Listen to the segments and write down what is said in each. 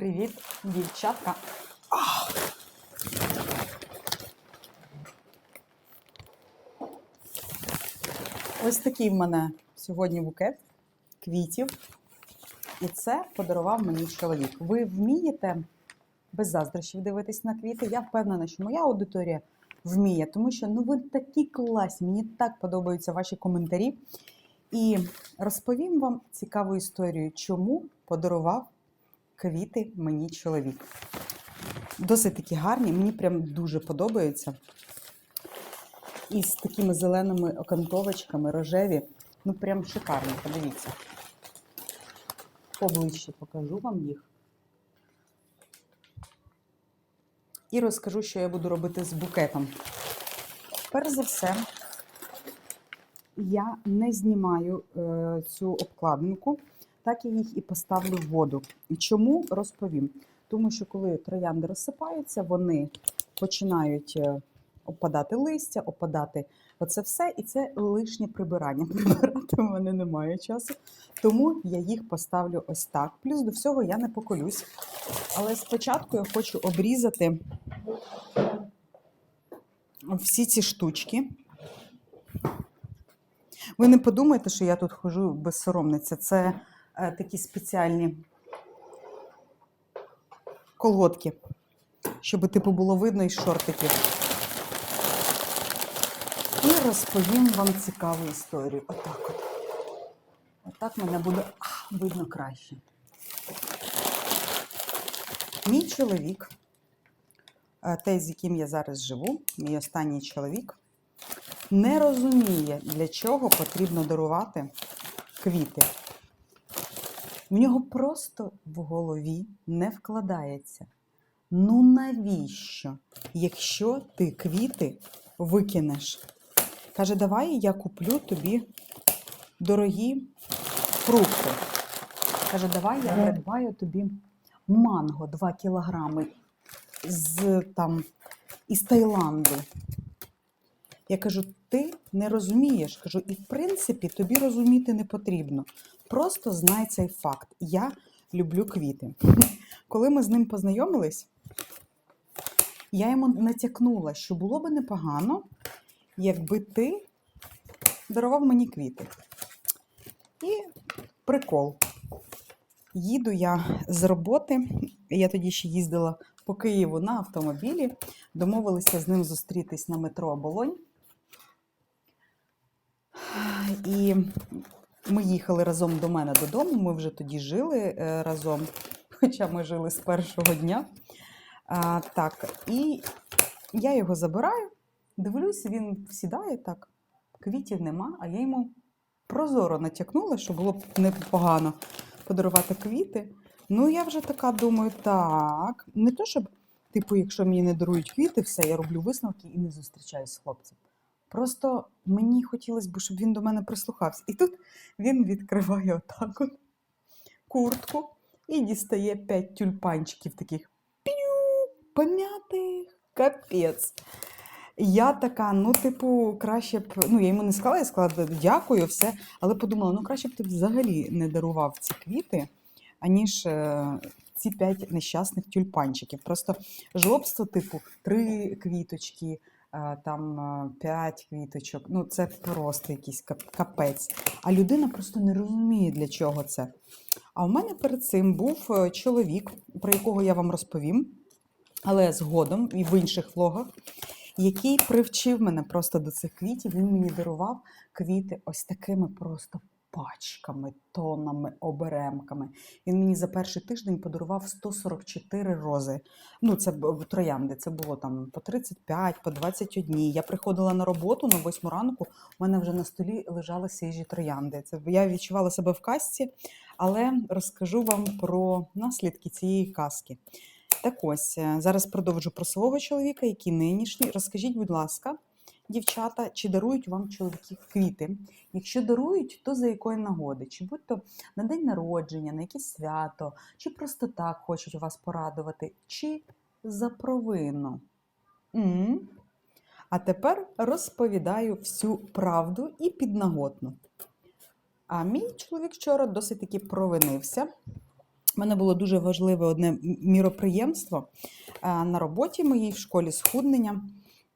Привіт, дівчатка. Ось такий в мене сьогодні букет квітів. І це подарував мені чоловік. Ви вмієте без заздрощів дивитись на квіти? Я впевнена, що моя аудиторія вміє, тому що ну ви такі класні, мені так подобаються ваші коментарі. І розповім вам цікаву історію, чому подарував квіти мені чоловік. Досить такі гарні, мені прям дуже подобаються. І з такими зеленими окантовочками, рожеві. Ну, прям шикарні, подивіться. Поближче покажу вам їх. І розкажу, що я буду робити з букетом. Перш за все, я не знімаю е, цю обкладинку, так я їх і поставлю в воду. І Чому розповім? Тому що коли троянди розсипаються, вони починають е, опадати листя, опадати оце все, і це лишнє прибирання. Прибирати мене немає часу, тому я їх поставлю ось так. Плюс до всього я не поколюсь. Але спочатку я хочу обрізати всі ці штучки. Ви не подумайте, що я тут хожу безсоромниця. Це такі спеціальні колготки, щоб типу було видно із шортиків. І розповім вам цікаву історію. Отак от. Отак мене буде а, видно краще. Мій чоловік, е, той, з яким я зараз живу, мій останній чоловік, не розуміє, для чого потрібно дарувати квіти. В нього просто в голові не вкладається. Ну навіщо, якщо ти квіти викинеш? Каже, давай я куплю тобі дорогі фрукти. Каже, давай я придбаю тобі манго 2 кілограми з там із Таїланду. Я кажу, ти не розумієш. Кажу, і в принципі тобі розуміти не потрібно. Просто знай цей факт. Я люблю квіти. Коли ми з ним познайомились, я йому натякнула, що було би непогано, якби ти дарував мені квіти. І прикол. Їду я з роботи. Я тоді ще їздила по Києву на автомобілі. Домовилися з ним зустрітись на метро Оболонь. І ми їхали разом до мене додому. Ми вже тоді жили е, разом, хоча ми жили з першого дня. А, так, і я його забираю, дивлюсь, він сідає так, квітів нема, а я йому прозоро натякнула, що було б непогано подарувати квіти. Ну, я вже така думаю, так, не то, щоб, типу, якщо мені не дарують квіти, все, я роблю висновки і не зустрічаюсь з хлопцем. Просто мені хотілося б, щоб він до мене прислухався. І тут він відкриває отак от куртку і дістає п'ять тюльпанчиків таких п'ю, пом'ятих, капець. Я така, ну, типу, краще б. Ну, я йому не сказала, я сказала дякую, все. Але подумала, ну краще б ти взагалі не дарував ці квіти, аніж е, ці п'ять нещасних тюльпанчиків. Просто жлобство, типу, три квіточки, там е, п'ять квіточок. Ну, це просто якийсь капець. А людина просто не розуміє, для чого це. А у мене перед цим був е, чоловік, про якого я вам розповім, але згодом і в інших влогах який привчив мене просто до цих квітів. Він мені дарував квіти ось такими просто пачками, тонами, оберемками. Він мені за перший тиждень подарував 144 рози. Ну, це б- троянди. Це було там по 35, по 21. Я приходила на роботу на 8 ранку. У мене вже на столі лежали свіжі троянди. Це я відчувала себе в казці, але розкажу вам про наслідки цієї казки. Так ось, е, зараз продовжу про свого чоловіка, який нинішній. Розкажіть, будь ласка, дівчата, чи дарують вам чоловіки квіти? Якщо дарують, то за якої нагоди? Чи будь то на день народження, на якесь свято, чи просто так хочуть вас порадувати, чи за провину? м А тепер розповідаю всю правду і піднаготну. А мій чоловік вчора досить таки провинився. У мене було дуже важливе одне міроприємство на роботі моїй в школі схуднення.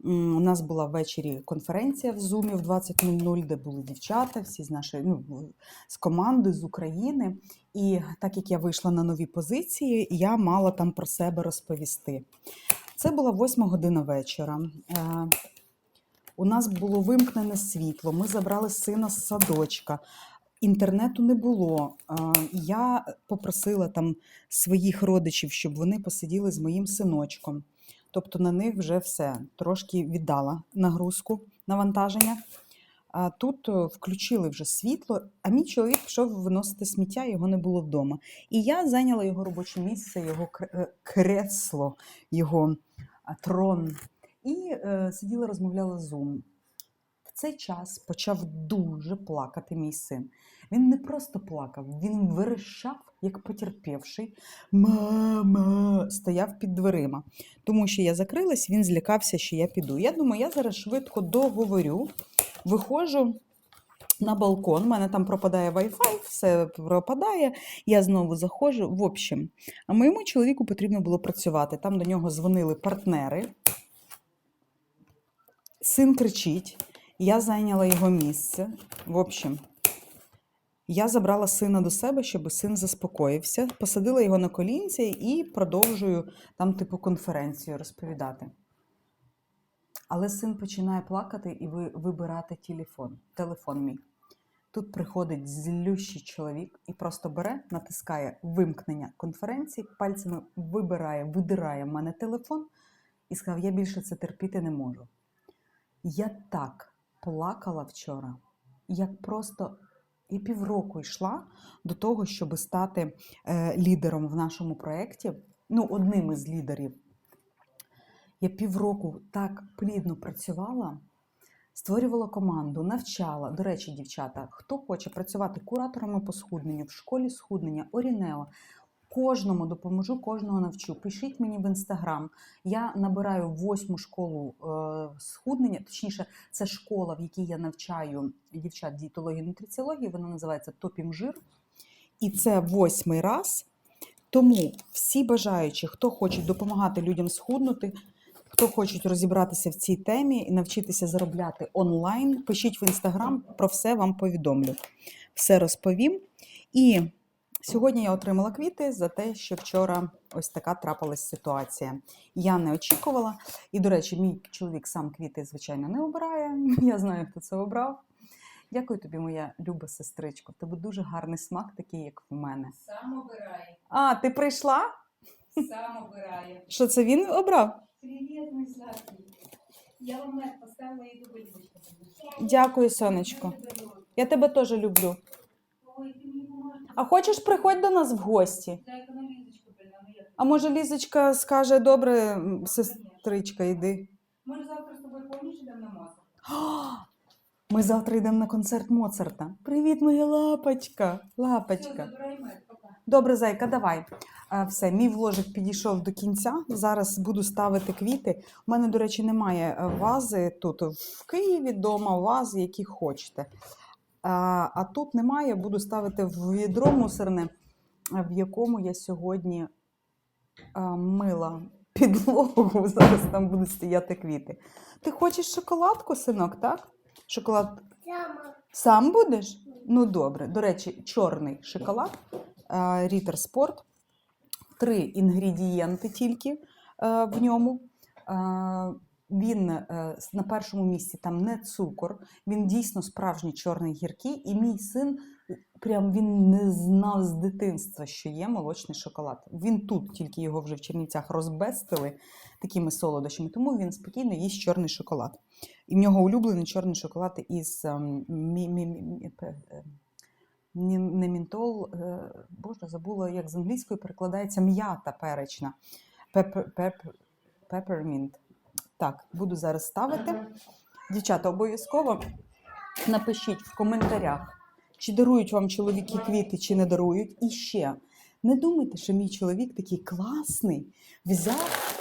У нас була ввечері конференція в Zoom в 20.00, де були дівчата, всі з нашої ну, з команди з України. І так як я вийшла на нові позиції, я мала там про себе розповісти. Це була восьма година вечора. Е, У нас було вимкнене світло. Ми забрали сина з садочка. Інтернету не було. Е, Я попросила там своїх родичів, щоб вони посиділи з моїм синочком. Тобто на них вже все трошки віддала нагрузку, навантаження. А тут е, включили вже світло, а мій чоловік пішов виносити сміття, його не було вдома. І я зайняла його робоче місце, його е, кресло, його трон. І е, сиділа, розмовляла з Zoom. В цей час почав дуже плакати мій син. Він не просто плакав, він верещав, як потерпівший. Мама стояв під дверима. Тому що я закрилась, він злякався, що я піду. Я думаю, я зараз швидко договорю, виходжу на балкон, у мене там пропадає Wi-Fi, все пропадає. Я знову заходжу. В общем, а моєму чоловіку потрібно було працювати. Там до нього дзвонили партнери. Син кричить, я зайняла його місце. В общем, я забрала сина до себе, щоб син заспокоївся, посадила його на колінці і продовжую там, типу, конференцію розповідати. Але син починає плакати і вибирати телефон, телефон мій. Тут приходить злющий чоловік і просто бере, натискає вимкнення конференції, пальцями вибирає, видирає в мене телефон і сказав: Я більше це терпіти не можу. Я так плакала вчора, як просто я півроку йшла до того, щоб стати е, лідером в нашому проєкті, ну, одним із лідерів. Я півроку так плідно працювала, створювала команду, навчала. До речі, дівчата, хто хоче працювати кураторами по схудненню в школі схуднення, Орінео, кожному допоможу, кожного навчу. Пишіть мені в інстаграм. Я набираю восьму школу е, схуднення, точніше, це школа, в якій я навчаю дівчат дієтології нутриціології. Вона називається Топім жир. І це восьмий раз. Тому всі бажаючі, хто хоче допомагати людям схуднути, хто хочуть розібратися в цій темі і навчитися заробляти онлайн, пишіть в інстаграм, про все вам повідомлю. Все розповім. І сьогодні я отримала квіти за те, що вчора ось така трапилась ситуація. Я не очікувала. І, до речі, мій чоловік сам квіти, звичайно, не обирає. Я знаю, хто це обрав. Дякую тобі, моя люба сестричко. В тебе дуже гарний смак, такий, як в мене. Сам обирає, А, ти прийшла? сам обирає. Що це він обрав? Привіт, мій сладкий. Я вам поставила і до. Дякую, сонечко. Я тебе теж люблю. Ой, ти мені поможеш. А хочеш, приходь до нас в гості? А ну? А може Лізочка скаже, добре, м, сестричка, йди. Може завтра з тобою повніше йдемо на мозок? Ми завтра йдемо на концерт Моцарта. Привіт, моя лапочка. Лапочка. Добре, зайка, давай. Все, мій вложик підійшов до кінця. Зараз буду ставити квіти. У мене, до речі, немає е, вази тут в Києві вдома, вази, які хочете. А, тут немає, буду ставити в відро мусорне, в якому я сьогодні а, мила підлогу. Зараз там будуть стояти квіти. Ти хочеш шоколадку, синок, так? Шоколад Сам будеш? Ну добре. До речі, чорний шоколад Рітер Спорт. Три інгредієнти тільки е, в ньому. Е, Він е, на першому місці там не цукор, він дійсно справжній чорний гіркий, і мій син е, прям він не знав з дитинства, що є молочний шоколад. Він тут тільки його вже в Чернівцях розбестили такими солодощами, тому він спокійно їсть чорний шоколад. І в нього улюблений чорний шоколад із ем, мі, е, ні- не мінтол, е, боже, забула, як з англійської перекладається м'ята перечна. Пепер, пепер, пеппермінт. Так, буду зараз ставити. Дівчата, обов'язково напишіть в коментарях, чи дарують вам чоловіки квіти, чи не дарують. І ще не думайте, що мій чоловік такий класний, взяв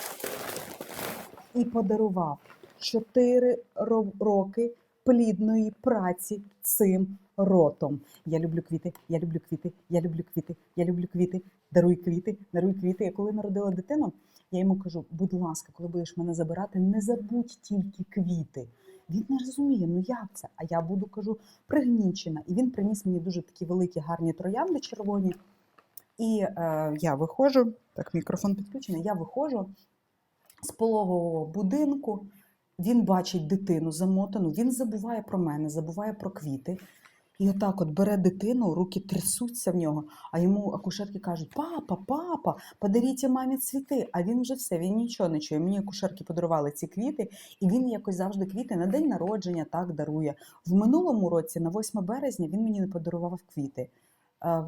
і подарував 4 роки плідної праці цим ротом. Я люблю квіти, я люблю квіти, я люблю квіти, я люблю квіти, даруй квіти, даруй квіти. Я коли народила дитину, я йому кажу: будь ласка, коли будеш мене забирати, не забудь тільки квіти. Він не розуміє, ну як це? А я буду кажу пригнічена. І він приніс мені дуже такі великі гарні троянди червоні. І е, я виходжу, так, мікрофон підключений, я виходжу з пологового будинку. Він бачить дитину замотану, він забуває про мене, забуває про квіти. І отак от бере дитину, руки трясуться в нього, а йому акушерки кажуть: Папа, папа, подаріть мамі цвіти. А він вже все, він нічого не чує. Мені акушерки подарували ці квіти, і він якось завжди квіти на день народження так дарує. В минулому році, на 8 березня, він мені не подарував квіти.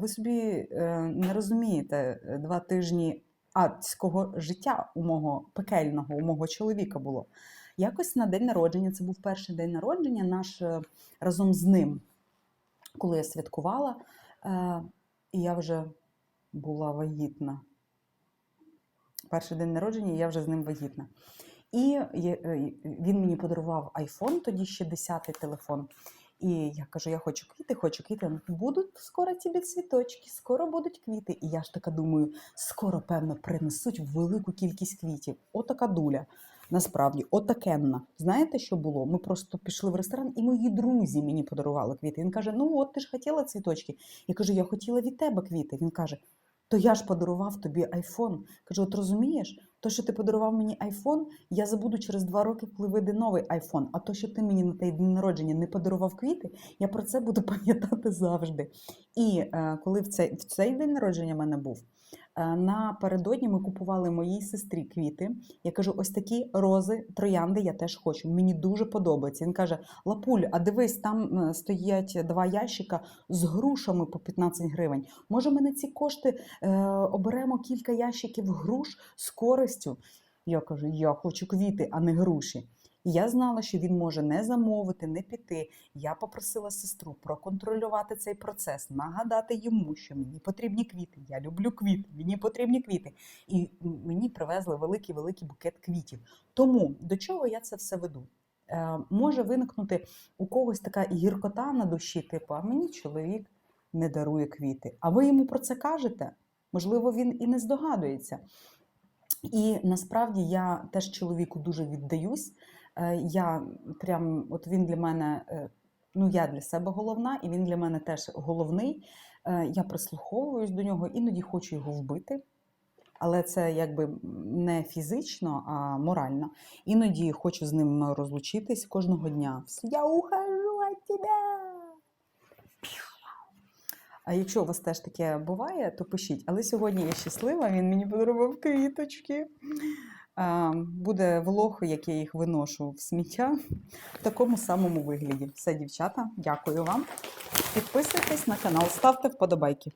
Ви собі е, не розумієте, е, два тижні адського життя у мого пекельного, у мого чоловіка було. Якось на день народження, це був перший день народження, наш е, разом з ним, коли я святкувала, е, і я вже була вагітна. Перший день народження, і я вже з ним вагітна. І е, він мені подарував iPhone, тоді ще 10-й телефон. І я кажу: я хочу квіти, хочу квіти. Будуть скоро тобі цвіточки, скоро будуть квіти. І я ж така думаю, скоро, певно, принесуть велику кількість квітів. Отака дуля. Насправді, отакенна. Знаєте, що було? Ми просто пішли в ресторан, і мої друзі мені подарували квіти. Він каже: Ну, от ти ж хотіла цвіточки. Я кажу, я хотіла від тебе квіти. Він каже: То я ж подарував тобі айфон. Кажу, от розумієш, то, що ти подарував мені айфон, я забуду через два роки, коли вийде новий айфон. А то, що ти мені на той день народження не подарував квіти, я про це буду пам'ятати завжди. І е, коли в цей, в цей день народження в мене був, напередодні ми купували моїй сестрі квіти. Я кажу: ось такі рози, троянди я теж хочу. Мені дуже подобається. Він каже: Лапуль, а дивись, там е, стоять два ящика з грушами по 15 гривень. Може, ми на ці кошти е, оберемо кілька ящиків груш з користю. Я кажу, я хочу квіти, а не груші. Я знала, що він може не замовити, не піти. Я попросила сестру проконтролювати цей процес, нагадати йому, що мені потрібні квіти. Я люблю квіти, мені потрібні квіти. І мені привезли великий великий букет квітів. Тому до чого я це все веду? Е, може виникнути у когось така гіркота на душі, типу, а мені чоловік не дарує квіти. А ви йому про це кажете? Можливо, він і не здогадується. І насправді я теж чоловіку дуже віддаюсь. Е, Я прям, от він для мене, е, ну я для себе головна, і він для мене теж головний. Е, Я прислуховуюсь до нього, іноді хочу його вбити. Але це якби не фізично, а морально. Іноді хочу з ним розлучитись кожного дня. Я ухожу від тебе. А якщо у вас теж таке буває, то пишіть. Але сьогодні я щаслива, він мені подарував квіточки. Буде влог, як я їх виношу в сміття в такому самому вигляді. Все, дівчата, дякую вам. Підписуйтесь на канал, ставте вподобайки.